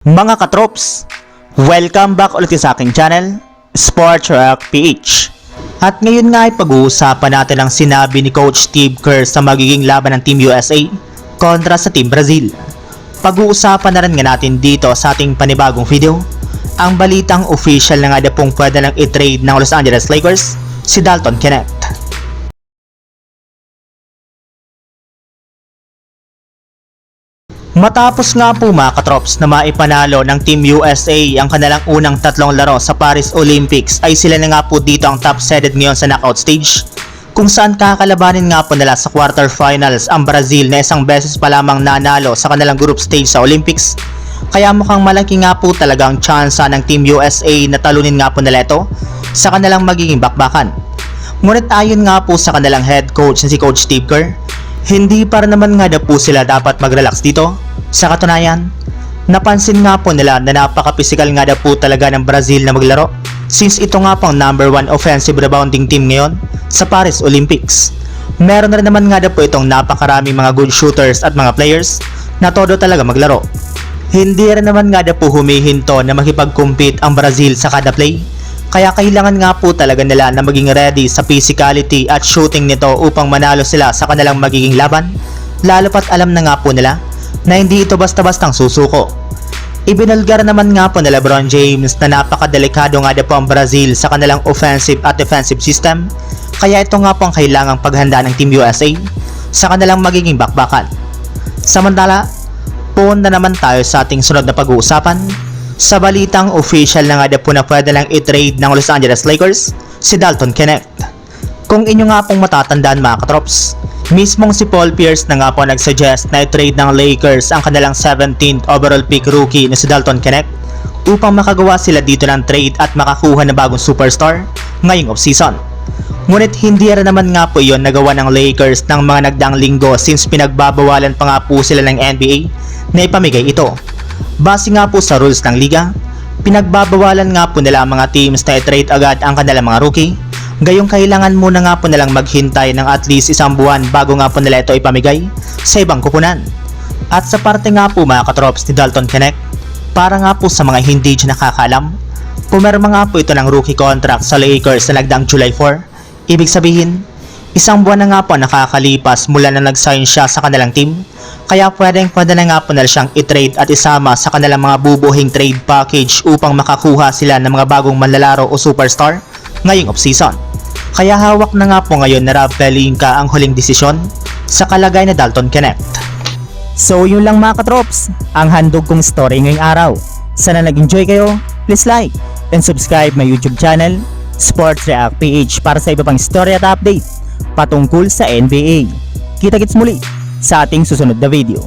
Mga katrops, welcome back ulit sa aking channel, Sports Rock PH. At ngayon nga ay pag-uusapan natin ang sinabi ni Coach Steve Kerr sa magiging laban ng Team USA kontra sa Team Brazil. Pag-uusapan na rin nga natin dito sa ating panibagong video, ang balitang official na nga na pwede lang i-trade ng Los Angeles Lakers, si Dalton Kenneth. Matapos nga po mga katrops na maipanalo ng Team USA ang kanilang unang tatlong laro sa Paris Olympics ay sila na nga po dito ang top seeded ngayon sa knockout stage kung saan kakalabanin nga po nila sa quarterfinals ang Brazil na isang beses pa lamang nanalo sa kanilang group stage sa Olympics kaya mukhang malaki nga po talaga ang tsansa ng Team USA na talunin nga po nila ito sa kanilang magiging bakbakan. Ngunit ayon nga po sa kanilang head coach na si Coach Steve Kerr, hindi para naman nga na po sila dapat mag-relax dito. Sa katunayan, napansin nga po nila na napaka-physical nga na po talaga ng Brazil na maglaro since ito nga pang number 1 offensive rebounding team ngayon sa Paris Olympics. Meron na rin naman nga na po itong napakaraming mga good shooters at mga players na todo talaga maglaro. Hindi rin naman nga na po humihinto na makipag-compete ang Brazil sa kada play kaya kailangan nga po talaga nila na maging ready sa physicality at shooting nito upang manalo sila sa kanilang magiging laban. Lalo pat alam na nga po nila na hindi ito basta-bastang susuko. Ibinulgar naman nga po ni Lebron James na napakadelikado nga na po ang Brazil sa kanilang offensive at defensive system. Kaya ito nga po ang kailangang paghanda ng Team USA sa kanilang magiging bakbakan. Samantala, puon na naman tayo sa ating sunod na pag-uusapan sa balitang official na nga na po na pwede lang i-trade ng Los Angeles Lakers, si Dalton Kenneth. Kung inyo nga pong matatandaan mga katrops, mismong si Paul Pierce na nga po nagsuggest na i-trade ng Lakers ang kanilang 17th overall pick rookie na si Dalton Kenneth upang makagawa sila dito ng trade at makakuha ng bagong superstar ngayong offseason. Ngunit hindi rin naman nga po iyon nagawa ng Lakers ng mga nagdaang linggo since pinagbabawalan pa nga po sila ng NBA na ipamigay ito. Base nga po sa rules ng liga, pinagbabawalan nga po nila ang mga teams na i-trade agad ang kanilang mga rookie. Gayong kailangan muna nga po nilang maghintay ng at least isang buwan bago nga po nila ito ipamigay sa ibang kupunan. At sa parte nga po mga katrops ni Dalton Kenneth, para nga po sa mga hindi dyan nakakaalam, pumerma nga po ito ng rookie contract sa Lakers na nagdaang July 4. Ibig sabihin, isang buwan na nga po nakakalipas mula na nag-sign siya sa kanilang team kaya pwedeng pwede na nga po nila siyang i-trade at isama sa kanilang mga bubuhing trade package upang makakuha sila ng mga bagong manlalaro o superstar ngayong offseason. Kaya hawak na nga po ngayon na Rob Pelinka ang huling desisyon sa kalagay na Dalton Kenneth. So yun lang mga katrops, ang handog kong story ngayong araw. Sana nag-enjoy kayo, please like and subscribe my YouTube channel, Sports React PH para sa iba pang story at update patungkol sa NBA. Kita-kits muli sa ating susunod na video.